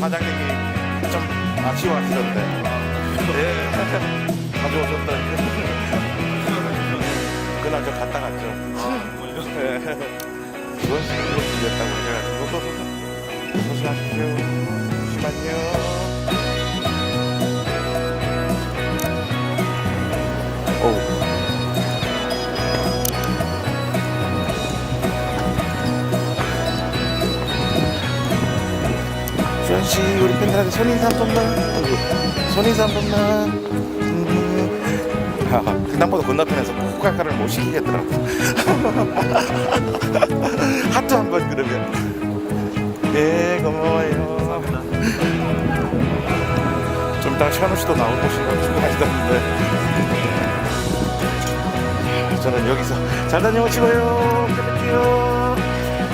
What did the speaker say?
사장님이 좀 아쉬워하시던데. 예. 가져오셨던데. 그날 저 갔다 갔죠. 예. 그런 식으로 들렸다고 해가지고. 고생하십시오. 주현씨 우리 팬들한테 손인사 한 번만. 손인사 한 번만. 음. 횡단보도 건너편에서 코카카를 못 시키겠더라고. 하트 한 번 그러면. 예 고마워요. 좀 이따가 시간우 씨도 나올 것이라고 생각하시던데. 저는 여기서 잘 다녀오시고요